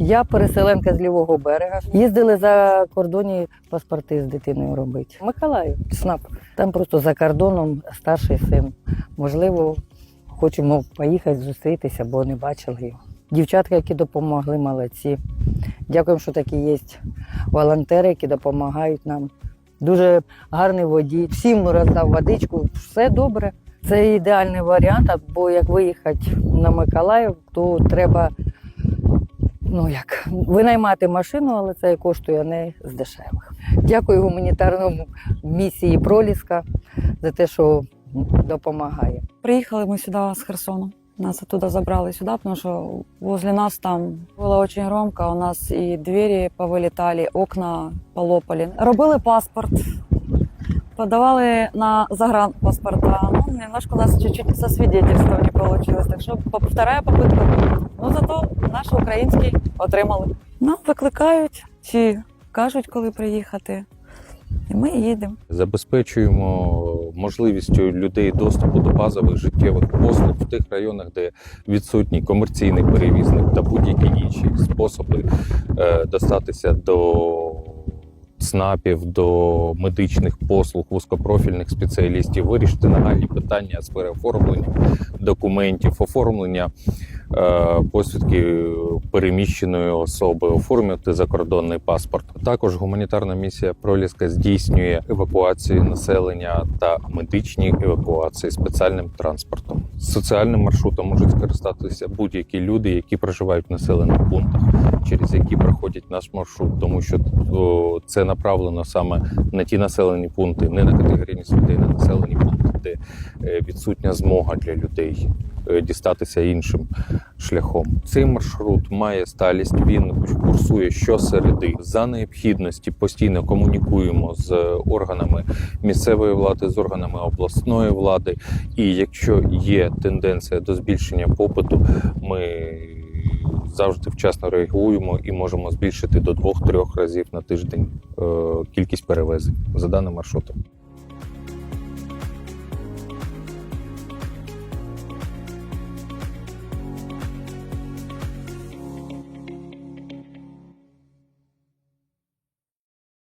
Я переселенка з лівого берега. Їздили за кордоні паспорти з дитиною робити. Миколаїв, СНАП. Там просто за кордоном старший син. Можливо, хочемо поїхати зустрітися, бо не бачили його. Дівчатка, які допомогли, молодці. Дякуємо, що такі є волонтери, які допомагають нам. Дуже гарний водій. Всім роздав водичку, все добре. Це ідеальний варіант, бо як виїхати на Миколаїв, то треба ну як винаймати машину, але це коштує не з дешевих. Дякую гуманітарному місії Проліска за те, що допомагає. Приехали мы сюда с Херсона. Нас оттуда забрали сюда, потому что возле нас там было очень громко. У нас и двери повылетали, окна полопали. Робили паспорт, подавали на загранпаспорта. Ну, немножко у нас чуть-чуть со свидетельством не получилось. Так що вторая попытка. Ну, зато наш український отримали. Нам викликають чи кажуть, коли приїхати. І ми їдемо. Забезпечуємо можливістю людей доступу до базових життєвих послуг в тих районах, де відсутній комерційний перевізник та будь-які інші способи е, достатися до ЦНАПів, до медичних послуг, вузькопрофільних спеціалістів, вирішити нагальні питання сфери оформлення документів, оформлення е, посвідки переміщеної особи, оформити закордонний паспорт. Також гуманітарна місія Проліска здійснює евакуацію населення та медичні евакуації спеціальним транспортом. Соціальним маршрутом можуть скористатися будь-які люди, які проживають в населених пунктах, через які проходять наш маршрут, тому що це направлено саме на ті населені пункти, не на категорійність людей, на населені пункти, де е, відсутня змога для людей дістатися іншим шляхом. Цей маршрут має сталість. Він курсує щосереди. За необхідності постійно комунікуємо з органами місцевої влади, з органами обласної влади. І якщо є тенденція до збільшення попиту, ми завжди вчасно реагуємо і можемо збільшити до 2-3 разів на тиждень е, кількість перевезень за даним маршрутом.